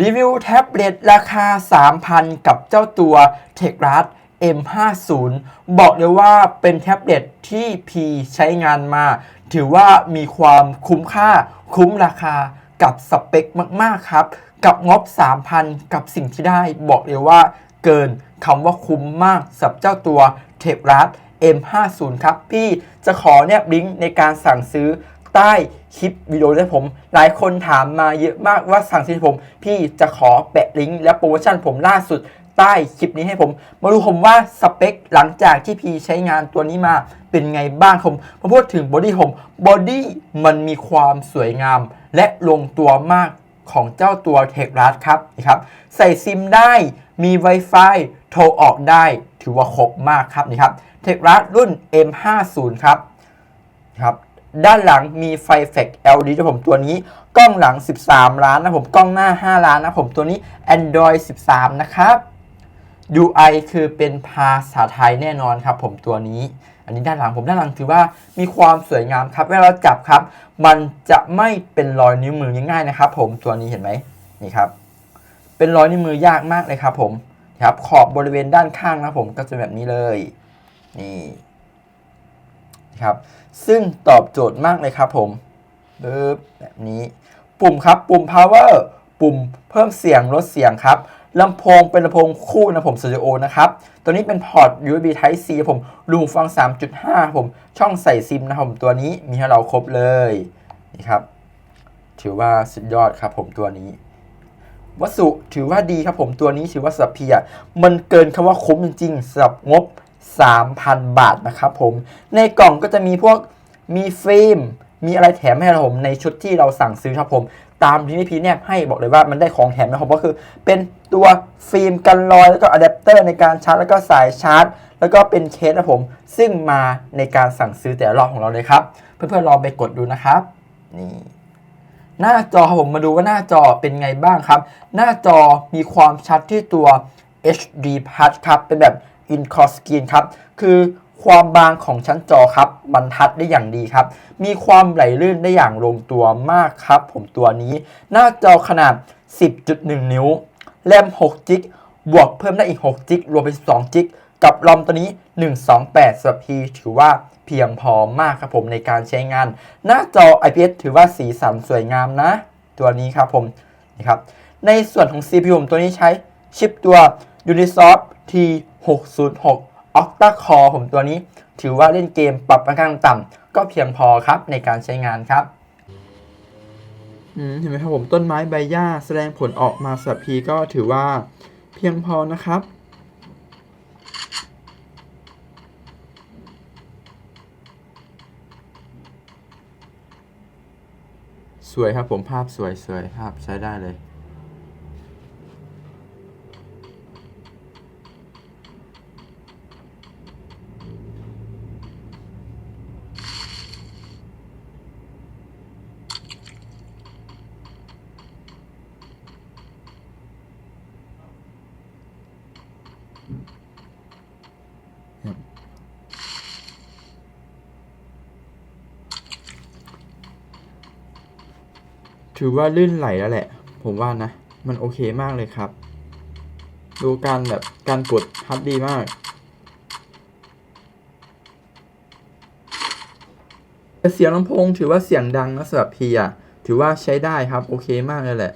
รีวิวแท็บเล็ตราคา 3,000 กับเจ้าตัว t e c h r a d M50 บอกเลยว่าเป็นแท็บเล็ตที่พีใช้งานมา ถือว่ามีความคุ้มค่าคุ้มราคากับสเปคมาก ๆ ครับ กับงบ 3,000 กับสิ่งที่ได้ บอกเลยว่าเกินคำว่าคุ้มมากสำหรับเจ้าตัว t e c h r a d M50 ครับ พี่จะขอเนี่ยลิงก์ในการสั่งซื้อ ใต้คลิปวิดีโอด้วยผม หลายคนถามมาเยอะมากว่าสั่งซื้อผม พี่จะขอแปะลิงก์และโปรโมชั่นผมล่าสุดใต้คลิปนี้ให้ผม มาดูผมว่าสเปคหลังจากที่พี่ใช้งานตัวนี้มาเป็นไงบ้างผมมาพูดถึงบอดี้ผมบอดี้มันมีความสวยงาม และลงตัวมากของเจ้าตัวเทครัสครับนะครับ ใส่ซิมได้มี Wi-Fi โทรออกได้ถือว่าครบมากครับนี่ครับเทครัสรุ่น M50 ครับครับ ด้านหลังมีไฟแฟก LED นะผมตัวนี้ กล้องหลัง 13 ล้านนะผม กล้องหน้า 5 ล้านนะผมตัวนี้ Android 13 นะครับ UI คือเป็นภาษาไทยแน่นอนครับผมตัวนี้ อันนี้ด้านหลังผมด้านหลังถือว่ามีความสวยงามครับ เวลาเราจับครับ มันจะไม่เป็นรอยนิ้วมือง่ายๆนะครับ ผมตัวนี้เห็นไหมนี่ครับ เป็นรอยนิ้วมือยากมากเลยครับ ผมครับขอบบริเวณด้านข้างนะผมก็จะแบบนี้เลยนี่ ครับ ซึ่งตอบโจทย์มากเลยครับผมปึ๊บแบบนี้ปุ่มครับปุ่ม power ปุ่มเพิ่มเสียงลดเสียงครับลำโพงเป็นลำโพงคู่นะผมสตูดิโอนะครับ ตัวนี้เป็นพอร์ต USB Type C ผมรูหูฟัง 3.5 ผม ช่องใส่ซิมนะผมตัวนี้มีให้เราครบเลย นี่ครับ ถือว่าสุดยอดครับผมตัวนี้ วัสดุถือว่าดีครับผมตัวนี้ถือว่าสำหรับพี่อะมันเกินคำว่าคุ้มจริงๆสำหรับงบ 3,000 บาทนะครับผม ในกล่องก็จะมีพวกมีฟิล์ม มีอะไรแถมให้เราผมในชุดที่เราสั่งซื้อครับผม ตามที่นี่พีเนี่ยให้บอกเลยว่ามันได้ของแถมนะครับก็คือเป็นตัวฟิล์มกันรอยแล้วก็อะแดปเตอร์ในการชาร์จแล้วก็สายชาร์จ แล้วก็เป็นเคสนะผม ซึ่งมาในการสั่งซื้อแต่ละรอบของเราเลยครับ เพื่อนๆลองไปกดดูนะครับนี่หน้าจอผมมาดูว่าหน้าจอเป็นไงบ้างครับ หน้าจอมีความชัดที่ตัว HD Plus ครับเป็นแบบ in core screen ครับคือความบางของชั้นจอครับบรรทัดได้อย่างดีครับ มีความไหลลื่นได้อย่างลงตัวมากครับ ผมตัวนี้ หน้าจอขนาด 10.1 นิ้ว แรม6จิกบวกเพิ่มได้อีก6จิกรวมเป็น12จิกกับรอมตัวนี้ 128สำหรับ P ถือว่าเพียงพอมากครับผมในการใช้งาน หน้าจอ IPS ถือว่าสีสันสวยงามนะ ตัวนี้ครับผมนี่ครับในส่วนของ CPU ตัวนี้ใช้ชิปตัว Unisoc 606 Octa Core ผมตัวนี้ ถือว่าเล่นเกมปรับกลางต่ำก็เพียงพอครับในการใช้งานครับเห็นไหมครับผมต้นไม้ใบหญ้าแสดงผลออกมาสำหรับพีก็ถือว่าเพียงพอนะครับสวยครับผมภาพสวยสวยภาพใช้ได้เลย ถือว่าลื่นไหลแล้วแหละ ผมว่านะ มันโอเคมากเลยครับ ดูการแบบการกดฮับดีมากแต่เสียงลำโพงถือว่าเสียงดังนะสำหรับพีอะถือว่าใช้ได้ครับ โอเคมากเลยแหละ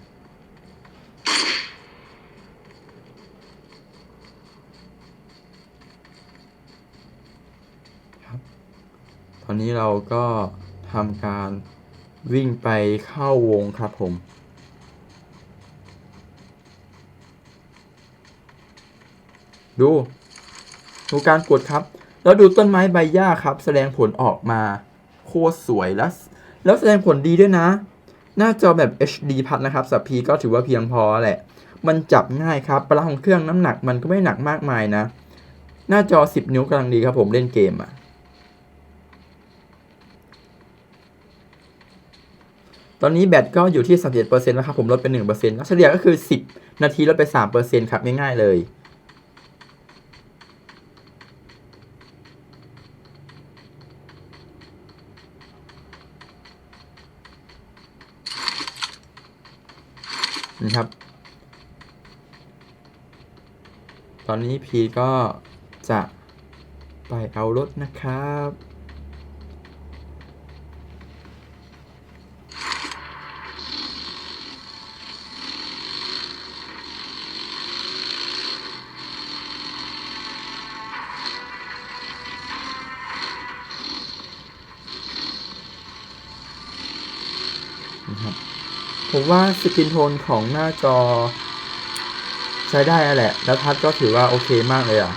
ครับตอนนี้เราก็ทำการ วิ่งไปเข้าวงครับผม ดูดูการกดครับ แล้วดูต้นไม้ใบหญ้าครับ แสดงผลออกมาโคตรสวยแล้ว แล้วแสดงผลดีด้วยนะ หน้าจอแบบ HD พัดนะครับสับพีก็ถือว่าเพียงพอแหละ มันจับง่ายครับพลังของเครื่องน้ำหนักมันก็ไม่หนักมากมายนะ หน้าจอ 10 นิ้วกำลังดีครับผมเล่นเกมอะ ตอนนี้แบตก็อยู่ที่สามสิบเปอร์เซ็นต์แล้วครับผมลดไปหนึ่งเปอร์เซ็นต์เฉลี่ยก็คือสิบนาทีลดไปสามเปอร์เซ็นต์ครับง่ายๆเลยนะครับ ตอนนี้พีก็จะไปเอารถนะครับ ผมว่าสกินโทนของหน้าจอ ใช้ได้แล้วแหละ แล้วทัชก็ถือว่าโอเคมากเลยอะ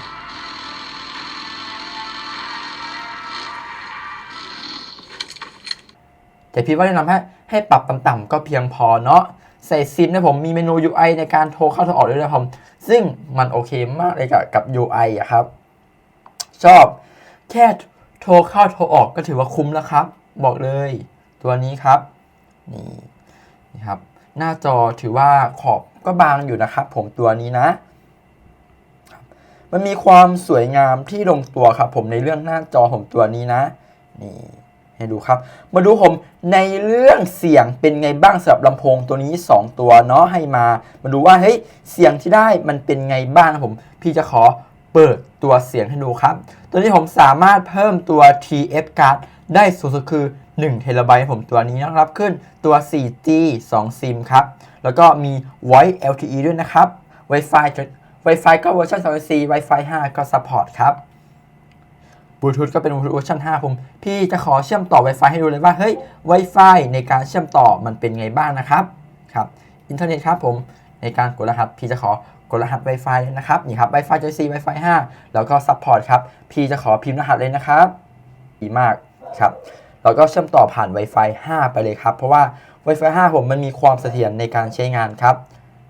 แต่พี่ว่าแนะนำให้ให้ปรับต่ำๆก็เพียงพอเนาะใส่ซิมนะผมมีเมนู UI ในการโทรเข้าโทรออกด้วยนะผมซึ่งมันโอเคมากเลยกับกับ UI อะครับ ชอบแค่โทรเข้าโทรออกก็ถือว่าคุ้มแล้วครับ บอกเลย ตัวนี้ครับ นี่ นี่ครับหน้าจอถือว่าขอบก็บางอยู่นะครับ ผมตัวนี้นะ มันมีความสวยงามที่ลงตัวครับ ผมในเรื่องหน้าจอผมตัวนี้นะนี่ให้ดูครับ มาดูผมในเรื่องเสียงเป็นไงบ้างสำหรับลำโพงตัวนี้ 2 ตัวเนาะให้มา มาดูว่าเฮ้ยเสียงที่ได้มันเป็นไงบ้างนะผมพี่จะขอเปิดตัวเสียงให้ดูครับ ตัวนี้ผมสามารถเพิ่มตัว TF card ได้สูงสุดคือ 1เทราไบต์ผมตัวนี้นะครับขึ้นตัว 4G 2 ซิมครับ แล้วก็มี Voice LTE ด้วยนะครับ Wi-Fi จะ Wi-Fi ก็เวอร์ชัน2.4 Wi-Fi 5 ก็ support ครับบลูทูธก็เป็นบลูทูธเวอร์ชัน5 ผม พี่จะขอเชื่อมต่อ Wi-Fi ให้ดูเลยว่า เฮ้ย Wi-Fi ในการเชื่อมต่อมันเป็นไงบ้างนะครับ ครับ อินเทอร์เน็ตครับผม ในการกดรหัส พี่จะขอกดรหัส Wi-Fi เลยนะครับ นี่ครับ Wi-Fi 4 Wi-Fi 5 แล้วก็ support ครับ พี่จะขอพิมพ์รหัสเลยนะครับ ดีมากครับ แล้วก็เชื่อมต่อผ่าน Wi-Fi 5 ไปเลยครับ เพราะว่า Wi-Fi 5 ผมมันมีความเสถียรในการใช้งานครับ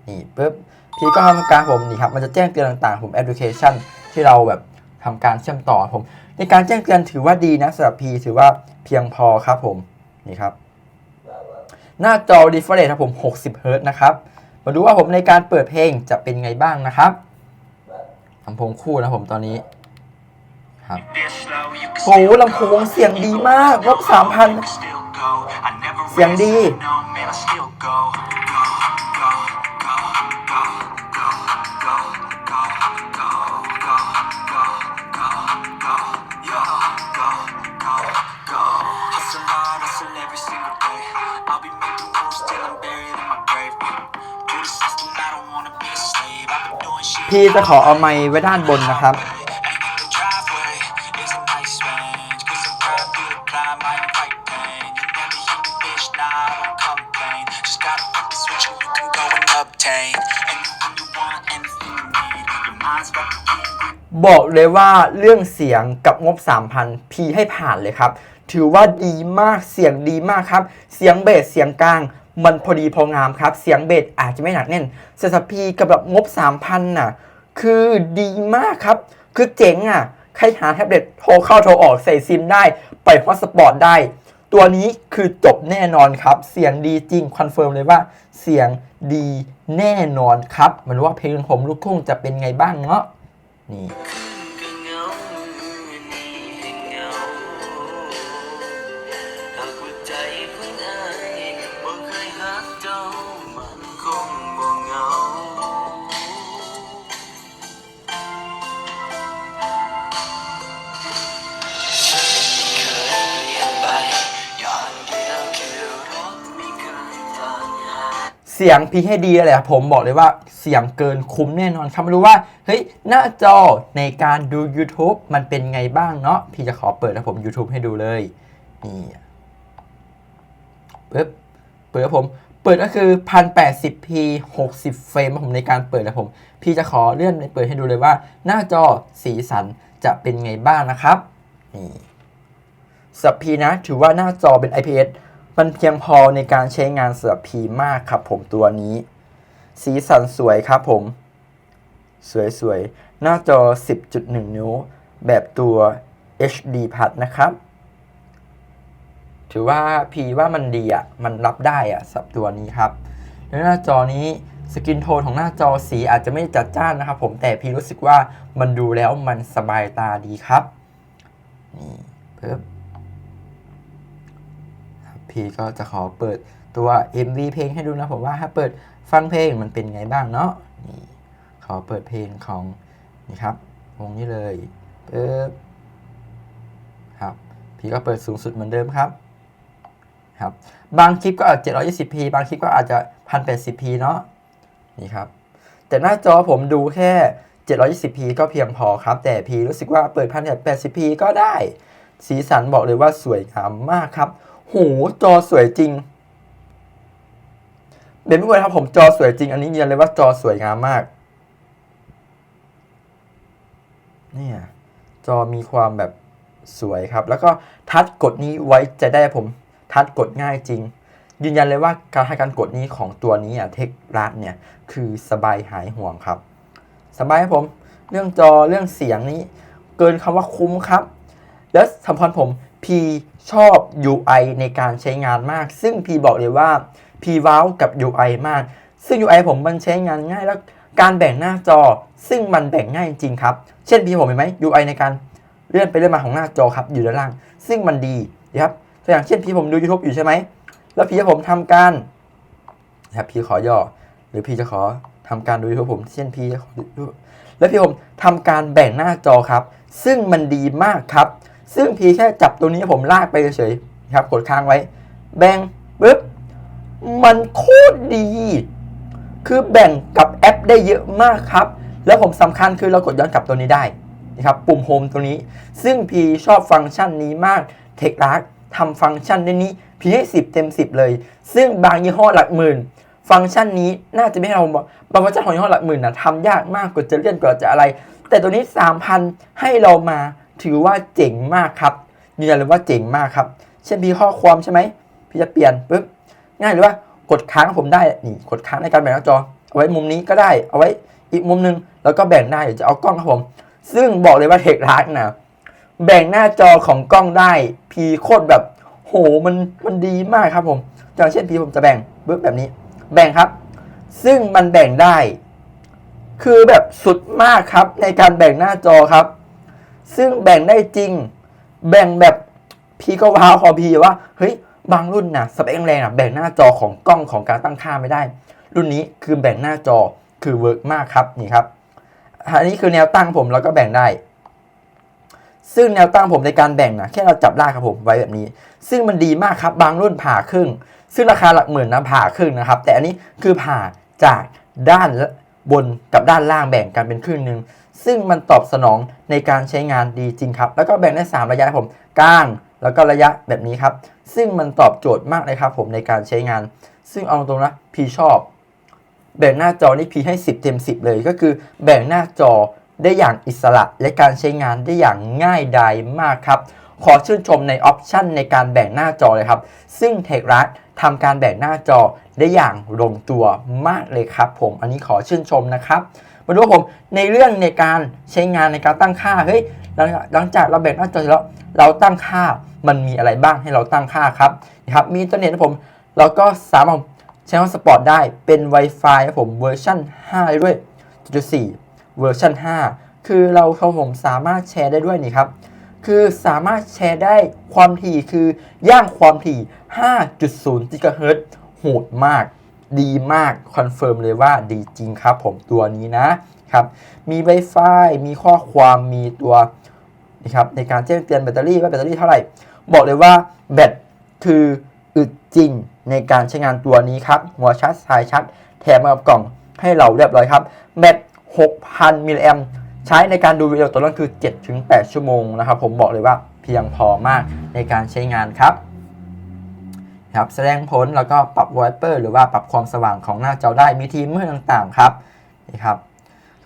นี่ปุ๊บพี่ก็ทำการผมนี่ครับมันจะแจ้งเตือนต่างๆ ผมแอปพลิเคชันที่เราแบบทำการเชื่อมต่อผม ในการแจ้งเตือนถือว่าดีนะสำหรับพีถือว่าเพียงพอครับผมนี่ครับ หน้าจอ refresh ครับผม 60เฮิรต์นะครับ มาดูว่าผมในการเปิดเพลงจะเป็นไงบ้างนะครับลำโพงคู่นะผมตอนนี้ ครับ โอ้ลำโพงเสียงดีมากรบสามพันเสียงดี พี่จะขอเอาไม้ไว้ด้านบนนะครับ take Anything you want, anything you need. Your mind's got the key. บอกเลยว่าเรื่องเสียงกับงบ 3,000 พีให้ผ่านเลยครับ ถือว่าดีมากเสียงดีมากครับ เสียงเบสเสียงกลางมันพอดีพองามครับ เสียงเบสอาจจะไม่หนักแน่นแต่สพีกับแบบงบ 3,000น่ะ คือดีมากครับ คือเจ๋งอะ ใครหาแท็บเล็ตโทรเข้าโทรออกใส่ซิมได้ไปฮอตสปอตได้ ตัวนี้คือจบแน่นอนครับ เสียงดีจริง คอนเฟิร์มเลยว่าเสียงดีแน่นอนครับไมันรู้ว่าเพลงผมลูกทุ่งจะเป็นไงบ้างเนาะนี่ เสียงพีให้ดีเลยครับผมบอกเลยว่าเสียงเกินคุ้มแน่นอนครับไม่รู้ว่าเฮ้ยหน้าจอในการดู YouTube มันเป็นไงบ้างเนาะพี่จะขอเปิดนะผม YouTube ให้ดูเลยนี่ปึ๊บเปิดผมเปิดก็คือ 1080p 60 เฟรมครับผมในการเปิดนะผม พี่จะขอเลื่อนไปเปิดให้ดูเลยว่า หน้าจอสีสันจะเป็นไงบ้างนะครับนี่สับพีนะถือว่าหน้าจอเป็น IPS มันเพียงพอในการใช้งานสำหรับพีมากครับผมตัวนี้ สีสันสวยครับผม สวยๆ หน้าจอ 10.1 นิ้ว แบบตัว HD Plus นะครับ ถือว่าพีว่ามันดีอะ มันรับได้อะสำหรับตัวนี้ครับ แล้วหน้าจอนี้สกินโทนของหน้าจอสีอาจจะไม่จัดจ้านนะครับผมแต่พีรู้สึกว่ามันดูแล้วมันสบายตาดีครับ นี่เพิ่ม พี่ก็จะขอเปิดตัว MV เพลงให้ดูนะผมว่าถ้าเปิดฟังเพลงมันเป็นไงบ้างเนาะนี่ขอเปิดเพลงของนี่ครับวงนี้เลยปึ๊บครับพีก็เปิดสูงสุดเหมือนเดิมครับครับบางคลิปก็อาจ 720p บางคลิปก็อาจจะ 1080p เนาะนี่ครับ แต่หน้าจอผมดูแค่ 720p ก็เพียงพอครับ แต่พีรู้สึกว่าเปิด 1080p ก็ได้ สีสันบอกเลยว่าสวยงามมากครับ หจอสวยจริงเบนไม่ควรครับผมจอสวยจริง อันนี้ยืนยันเลยว่าจอสวยงามมาก เนี่ยจอมีความแบบสวยครับ แล้วก็ทัชกดนี้ไว้จะได้ผม ทัชกดง่ายจริง ยืนยันเลยว่าการให้การกดนี้ของตัวนี้อะเทครัสเนี่ย คือสบายหายห่วงครับ สบายครับผม เรื่องจอเรื่องเสียงนี้ เกินคำว่าคุ้มครับ แล้วสำคัญผม P ชอบ UI ในการใช้งานมาก ซึ่ง P บอกเลยว่า P ว้าวกับ UI มาก ซึ่ง UI ผมมันใช้งานง่ายแล้วการแบ่งหน้าจอ ซึ่งมันแบ่งง่ายจริงครับ เช่น P ผมเห็นไหม UI ในการเลื่อนไปเลื่อนมาของหน้าจอครับอยู่ด้านล่าง ซึ่งมันดีนะครับตัวอย่างเช่น P ผมดู YouTube อยู่ใช่ไหมแล้ว P ผมทำการนะครับ P ขอย่อ หรือ P จะขอทำการดู YouTube ผมเช่น P จะขอดูแล้วพี่ผมทำการแบ่งหน้าจอครับ ซึ่งมันดีมากครับ ซึ่งพีแค่จับตัวนี้ผมลากไปเฉยครับกดค้างไว้ แบ่งปึ๊บมันโคตรดี คือแบ่งกับแอปได้เยอะมากครับ แล้วผมสำคัญคือเรากดย้อนกลับตัวนี้ได้นะครับปุ่มโฮมตัวนี้ ซึ่งพีชอบฟังก์ชันนี้มากเทคลักทำฟังก์ชันนนี้พีให้ 10 เต็ม 10 เลย ซึ่งบางยี่ห้อหลักหมื่น ฟังก์ชันนี้น่าจะไม่ให้เราบอกบางฟังก์ชันของยี่ห้อหลักหมื่นนะทำยากมากกว่าจะเลื่อนกว่าจะอะไร แต่ตัวนี้ 3,000 ให้เรามา ถือว่าเจ๋งมากครับยืนยันเลยว่าเจ๋งมากครับ เช่นพี่ข้อความใช่ไหมพี่จะเปลี่ยนปุ๊บง่ายหรือว่ากดค้างผมได้นี่กดค้างในการแบ่งหน้าจอ เอาไว้มุมนี้ก็ได้เอาไว้อีกมุมหนึงแล้วก็แบ่งได้เดี๋ยวจะเอากล้องครับผม ซึ่งบอกเลยว่าเทคลักนะแบ่งหน้าจอของกล้องได้พีโคตรแบบโหมันมันดีมากครับผมอย่างเช่นพีผมจะแบ่งปุ๊บแบบนี้ แบ่งครับ ซึ่งมันแบ่งได้ คือแบบสุดมากครับในการแบ่งหน้าจอครับ ซึ่งแบ่งได้จริง แบ่งแบบพีก็ว้าวพอพีว่าเฮ้ยบางรุ่นนะสเปคแรงๆนะแบ่งหน้าจอของกล้องของการตั้งค่าไม่ได้ รุ่นนี้คือแบ่งหน้าจอคือเวิร์กมากครับนี่ครับอันนี้คือแนวตั้งผมแล้วก็แบ่งได้ ซึ่งแนวตั้งผมในการแบ่งนะแค่เราจับลากครับผมไว้แบบนี้ ซึ่งมันดีมากครับบางรุ่นผ่าครึ่ง ซึ่งราคาหลักหมื่นนะผ่าครึ่งนะครับ แต่อันนี้คือผ่าจากด้าน บนกับด้านล่างแบ่งกันเป็นครึ่งหนึ่งซึ่งมันตอบสนองในการใช้งานดีจริงครับ แล้วก็แบ่งได้ 3 ระยะผมกลางแล้วก็ระยะแบบนี้ครับ ซึ่งมันตอบโจทย์มากเลยครับผมในการใช้งาน ซึ่งเอาตรงนะพี่ชอบ แบ่งหน้าจอนี่พีให้ 10 เต็ม 10 เลยก็คือแบ่งหน้าจอได้อย่างอิสระและการใช้งานได้อย่างง่ายดายมากครับ ขอชื่นชมในออปชันในการแบ่งหน้าจอเลยครับ ซึ่งเทครัสทำการแบ่งหน้าจอ ได้อย่างลงตัวมากเลยครับ ผมอันนี้ขอชื่นชมนะครับมาดูผมในเรื่องในการใช้งานในการตั้งค่าเฮ้ยหลังหลังจากเราแบ่งหน้าจอเสร็จแล้วเราตั้งค่ามันมีอะไรบ้างให้เราตั้งค่าครับนะครับมีอินเทอร์เน็ตนะผมเราก็สามารถใช้ห้องสปอร์ตได้เป็น Wi-Fi ครับผมเวอร์ชัน5 ด้วยจุด4เวอร์ชัน5 คือเราครับผมสามารถแชร์ได้ด้วยนี่ครับคือสามารถแชร์ได้ความถี่คือย่างความถี่ 5.0กิกะเฮิรตซ์ โหดมาก ดีมาก คอนเฟิร์มเลยว่าดีจริงครับผมตัวนี้นะครับ มี Wi-Fi มีข้อความมีตัวนี่ครับในการแจ้งเตือนแบตเตอรี่ว่าแบตเตอรี่เท่าไหร่ บอกเลยว่าแบตคืออึดจริงในการใช้งานตัวนี้ครับ หัวชาร์จสายชาร์จแถมมากับกล่องให้เราเรียบร้อยครับ แบต 6,000 มิลลิแอมป์ใช้ในการดูวิดีโอตัวนั้นคือ 7-8 ชั่วโมงนะครับ ผมบอกเลยว่าเพียงพอมากในการใช้งานครับ ครับแสดงผลแล้วก็ปรับไวเปอร์หรือว่าปรับความสว่างของหน้าจอได้มีทีมเมื่อต่างๆครับนี่ครับ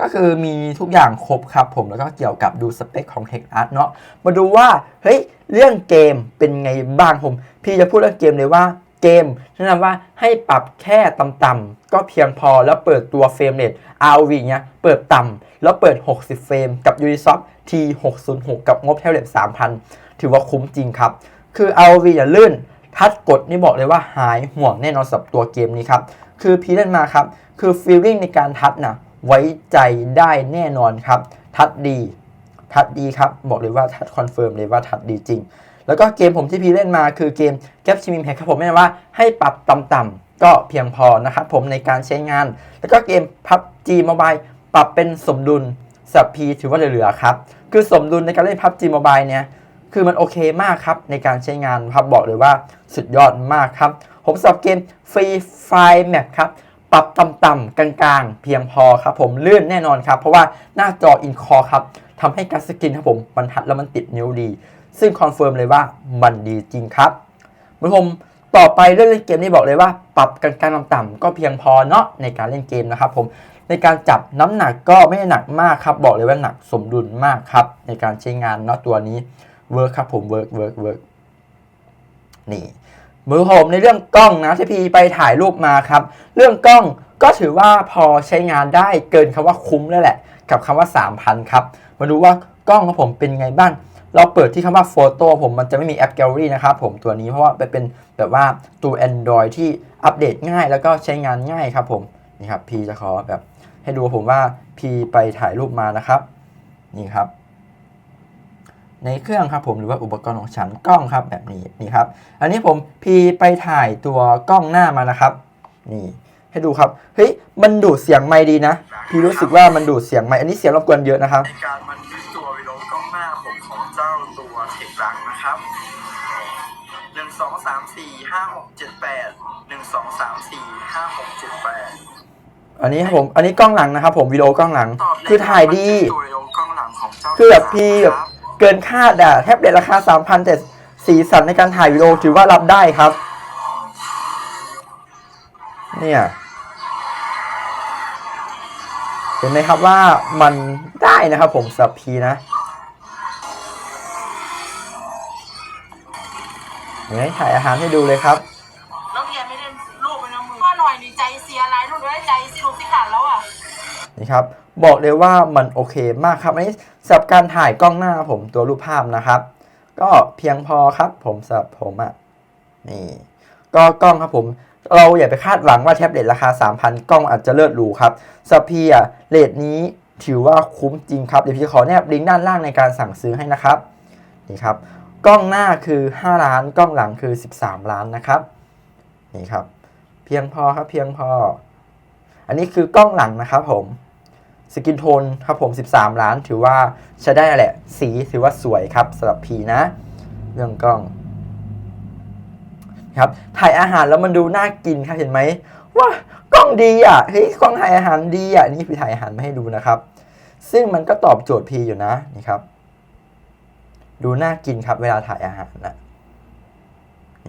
ก็คือมีทุกอย่างครบครับผมแล้วก็เกี่ยวกับดูสเปคของ Tech Art เนาะมาดูว่าเฮ้ยเรื่องเกมเป็นไงบ้างผม พี่จะพูดเรื่องเกมเลยว่าเกมแนะนำว่าให้ปรับแค่ต่ำๆก็เพียงพอแล้วเปิดตัวเฟรมเรท ROV เนี้ยเปิดต่ำแล้วเปิด 60 เฟรมกับ Ubisoft T606 กับงบแท็บเล็ต3,000 ถือว่าคุ้มจริงครับ คือ ROV อย่าลื่น ทัดกดนี่บอกเลยว่าหายห่วงแน่นอนสำหรับตัวเกมนี้ครับ คือพีเล่นมาครับ คือฟีลลิ่งในการทัดนะไว้ใจได้แน่นอนครับ ทัดดี ทัดดีครับ บอกเลยว่าทัดคอนเฟิร์มเลยว่าทัดดีจริง แล้วก็เกมผมที่พีเล่นมาคือเกมแกปชิมิมแฮกครับผมแนะนำว่าให้ปรับต่ำๆก็เพียงพอนะครับผมในการใช้งาน แล้วก็เกม PUBG Mobile ปรับเป็นสมดุลสับพีถือว่าเหลือๆครับ คือสมดุลในการเล่น PUBG Mobile เนี่ย คือมันโอเคมากครับ ในการใช้งานครับบอกเลยว่าสุดยอดมากครับ ผมสำหรับเกม Free Fire Map ครับปรับต่ำๆกลางๆ เพียงพอครับผมลื่นแน่นอนครับ เพราะว่าหน้าจอ in core ครับทำให้การสกินครับผมมันทัดแล้วมันติดนิ้วดี ซึ่งคอนเฟิร์มเลยว่ามันดีจริงครับคุณผู้ชมต่อไปเรื่องเล่นเกมนี้บอกเลยว่า ปรับกลางๆต่ำๆก็เพียงพอเนาะในการเล่นเกมนะครับผมในการจับน้ำหนักก็ไม่ได้หนักมากครับ บอกเลยว่าหนักสมดุลมากครับ ในการใช้งานเนาะตัวนี้ เวิร์คครับผมเวิร์กเวิร์กเวิร์กนี่มือผมในเรื่องกล้องนะที่พีไปถ่ายรูปมาครับ เรื่องกล้องก็ถือว่าพอใช้งานได้เกินคำว่าคุ้มแล้วแหละ กับคำว่า 3,000 ครับ มาดูว่ากล้องของผมเป็นไงบ้างเราเปิดที่คำว่าโฟโต้ผมมันจะไม่มีแอปแกลเลอรี่นะครับผมตัวนี้เพราะว่าเป็นแบบว่าตัว Android ที่อัปเดตง่ายแล้วก็ใช้งานง่ายครับผมนี่ครับพีจะขอแบบให้ดูผมว่าพีไปถ่ายรูปมานะครับ นี่ครับ ในเครื่องครับผมหรือว่าอุปกรณ์ของฉันกล้องครับแบบนี้นี่ครับ อันนี้ผมพีไปถ่ายตัวกล้องหน้ามานะครับ นี่ให้ดูครับเฮ้ยมันดูดเสียงไม่ดีนะ พี่รู้สึกว่ามันดูดเสียงไม่อันนี้เสียงรบกวนเยอะนะครับในการบันทึกตัววิดีโอกล้องหน้าผมของเจ้าตัวเทครักนะครับหนึ่งสองสามสี่ห้าหกเจ็ดแปดหนึ่งสองสามสี่ห้าหกเจ็ดแปดอันนี้ครับผมอันนี้กล้องหลังนะครับ ผมวิดีโอกล้องหลังตอบในคือถ่ายดีการบันทึกตัววิดีโอกล้องหลังของเจ้าคือแบบเทพี่คแบรับครับ เกินคาดอะแทบเด็ดราคา 3,000แต่สีสันในการถ่ายวิดีโอถือว่ารับได้ครับ เนี่ย เห็นไหมครับว่ามันได้นะครับผมสับพีนะเดี๋ยวให้ถ่ายอาหารให้ดูเลยครับแล้วเพียไม่เล่นรูปไปนะมึงพ่อหน่อยนี่ใจเสียอะไรลูกด้วยใจสิลูกสิขาดแล้วอะ นี่ครับ บอกเลยว่ามันโอเคมากครับอันนี้สำหรับการถ่ายกล้องหน้าผมตัวรูปภาพนะครับ ก็เพียงพอครับผมสำหรับผมอะนี่ก็กล้องครับผม เราอย่าไปคาดหวังว่าแท็บเล็ตราคา 3,000 กล้องอาจจะเลิศหรูครับสำหรับพี่อะเลทนี้ถือว่าคุ้มจริงครับ เดี๋ยวพี่ขอแนบลิงก์ด้านล่างในการสั่งซื้อให้นะครับนี่ครับกล้องหน้าคือ 5 ล้านกล้องหลังคือ 13 ล้านนะครับนี่ครับ เพียงพอครับเพียงพอ อันนี้คือกล้องหลังนะครับผม สกินโทนครับผม 13 ล้าน ถือว่าใช้ได้แหละ สีถือว่าสวยครับสำหรับพีนะ เรื่องกล้องครับถ่ายอาหารแล้วมันดูน่ากินครับเห็นไหมว่ากล้องดีอะเฮ้ยกล้องถ่ายอาหารดีอะนี่พี่ถ่ายอาหารมาให้ดูนะครับ ซึ่งมันก็ตอบโจทย์พีอยู่นะนี่ครับ ดูน่ากินครับเวลาถ่ายอาหารนะ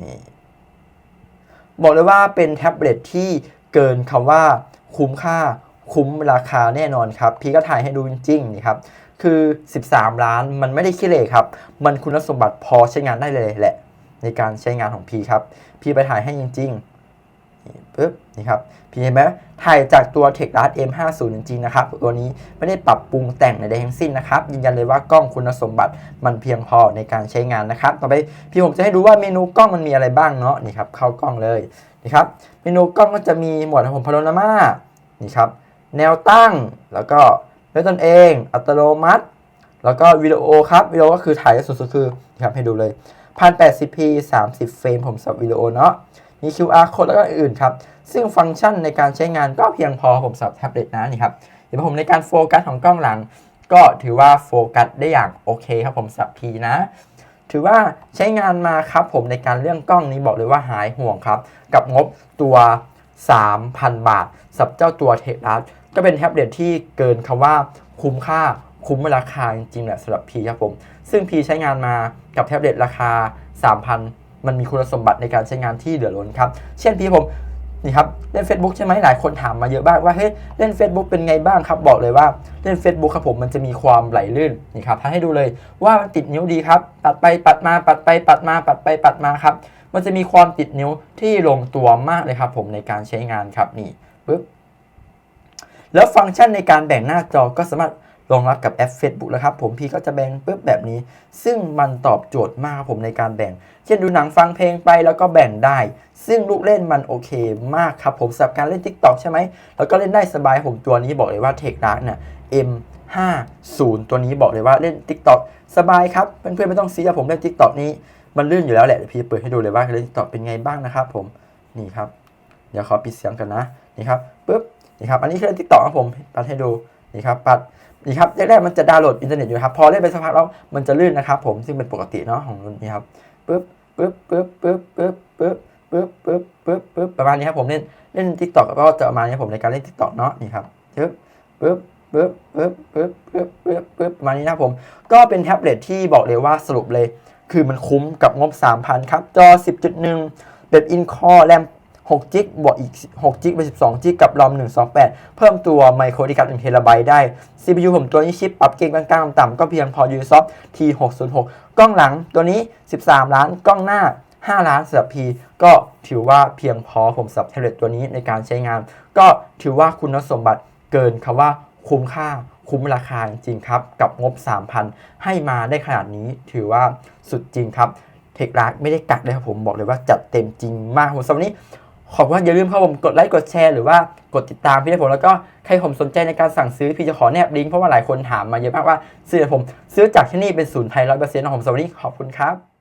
นี่บอกเลยว่าเป็นแท็บเล็ตที่เกินคำว่าคุ้มค่า คุ้มราคาแน่นอนครับ พี่ก็ถ่ายให้ดูจริงๆนี่ครับ คือ 13 ล้านมันไม่ได้ขี้เหร่ครับ มันคุณสมบัติพอใช้งานได้เลยแหละ ในการใช้งานของพี่ครับ พี่ไปถ่ายให้จริงๆปึ๊บนี่ครับ พี่เห็นไหมถ่ายจากตัว t e c h r a d M50 จริงๆนะครับ ตัวนี้ไม่ได้ปรับปรุงแต่งใดๆทั้งสิ้นนะครับ ยืนยันเลยว่ากล้องคุณสมบัติมันเพียงพอในการใช้งานนะครับ ต่อไปพี่ผมจะให้ดูว่าเมนูกล้องมันมีอะไรบ้างเนาะนี่ครับเข้ากล้องเลยนี่ครับ เมนูกล้องก็จะมีหมวดของพาโนรามานี่ครับ แนวตั้ง แล้วก็เลือกตนเอง อัตโนมัติ แล้วก็วิดีโอครับ วิดีโอก็คือถ่ายสุดๆคือครับให้ดูเลย 1080p 30 เฟรมผมสับวิดีโอเนาะ มี QR code แล้วก็อื่นครับ ซึ่งฟังก์ชันในการใช้งานก็เพียงพอผมสับแท็บเล็ตนะนี่ครับ เดี๋ยวผมในการโฟกัสของกล้องหลัง ก็ถือว่าโฟกัสได้อย่างโอเคครับผมสับพีนะ ถือว่าใช้งานมาครับผมในการเรื่องกล้องนี้บอกเลยว่าหายห่วงครับ กับงบตัว 3,000 บาท สับเจ้าตัวเทรัส ก็เป็นแท็บเล็ตที่เกินคำว่าคุ้มค่าคุ้มราคาจริงๆแหละสำหรับพีครับผม ซึ่งพีใช้งานมากับแท็บเล็ตราคา 3,000 มันมีคุณสมบัติในการใช้งานที่เหลือล้นครับ เช่นพีผมนี่ครับเล่น Facebook ใช่ไหมหลายคนถามมาเยอะมากว่าเฮ้ยเล่น Facebook เป็นไงบ้างครับ บอกเลยว่าเล่น Facebook ครับผมมันจะมีความไหลลื่นนี่ครับทำให้ดูเลยว่ามันติดนิ้วดีครับ ปัดไปปัดมาปัดไปปัดมาปัดไปปัดมาครับมันจะมีความติดนิ้วที่ลงตัวมากเลยครับผมในการใช้งานครับนี่ปึ๊บ แล้วฟังก์ชันในการแบ่งหน้าจอก็สามารถรองรับกับแอป Facebook แล้วครับผมพี่ก็จะแบ่งปุ๊บแบบนี้ ซึ่งมันตอบโจทย์มากครับผมในการแบ่ง เช่นดูหนังฟังเพลงไปแล้วก็แบ่งได้ ซึ่งลูกเล่นมันโอเคมากครับผมสำหรับการเล่น TikTok ใช่ไหมแล้วก็เล่นได้สบายผมตัวนี้บอกเลยว่าเทค a r เนี่ย M50 ตัวนี้บอกเลยว่าเล่น TikTok สบายครับเพื่อนๆไม่ต้องซีผมเล่น TikTok นี้มันลื่นอยู่แล้วแหละเดี๋ยวพี่เปิดให้ดูเลยว่าเล่น TikTok เป็นไงบ้างนะครับผมนี่ครับเดี๋ยวขอปิดเสียงกันนะนี่ครับปุ๊บ นี่ครับอันนี้คือทิกตอกครับผมปัดให้ดูนี่ครับปัดนี่ครับแรกๆมันจะดาวน์โหลดอินเทอร์เน็ตอยู่ครับพอเล่นไปสักพักแล้วมันจะลื่นนะครับผมซึ่งเป็นปกติเนาะของรุ่นนี้ครับปึ๊บปึ๊บปึ๊บปึ๊บปึ๊บปึ๊บปึ๊บปึ๊บปึ๊บปึ๊บประมาณนี้ครับผมเล่นเล่นทิกตอกก็จะประมาณนี้ผมในการเล่นทิกตอกเนาะนี่ครับปึ๊บปึ๊บปึ๊บปึ๊บปึ๊บปึ๊บปึ๊บปึ๊บประมาณนี้นะครับผม ก็เป็นแท็บเล็ตที่บอกเลยว่าสรุปเลย คือมันคุ้มกับงบ 3,000 ครับ จอ 10.1แบบอินคอร์แรม 6จิกบวกอีก6จิกเป็น12จิกกับรอม128 เพิ่มตัวไมโครดีการ์ด1เทราไบต์ได้ CPU ผมตัวนี้ชิปปรับเกณฑ์กลางๆต่ำก็เพียงพอ Ubisoft T606 กล้องหลังตัวนี้ 13 ล้านกล้องหน้า 5 ล้านสำหรับ P ก็ถือว่าเพียงพอผมสำหรับแท็บเล็ตตัวนี้ในการใช้งาน ก็ถือว่าคุณสมบัติเกินคำว่าคุ้มค่าคุ้มราคาจริงครับ กับงบ 3,000 ให้มาได้ขนาดนี้ถือว่าสุดจริงครับเทครักไม่ได้กักเลยครับผมบอกเลยว่าจัดเต็มจริงมากผมสำหรับวันนี้ ขอบคุณอย่าลืมเข้าผมกดไลค์กดแชร์หรือว่ากดติดตามพี่ได้ผมแล้วก็ใครผมสนใจในการสั่งซื้อพี่จะขอแนบลิงก์เพราะว่าหลายคนถามมาเยอะมากว่าซื้อผมซื้อจากที่นี่เป็นศูนย์ไทยร้อยเปอร์เซ็นต์ของผมสำหรับวันนี้ขอบคุณครับ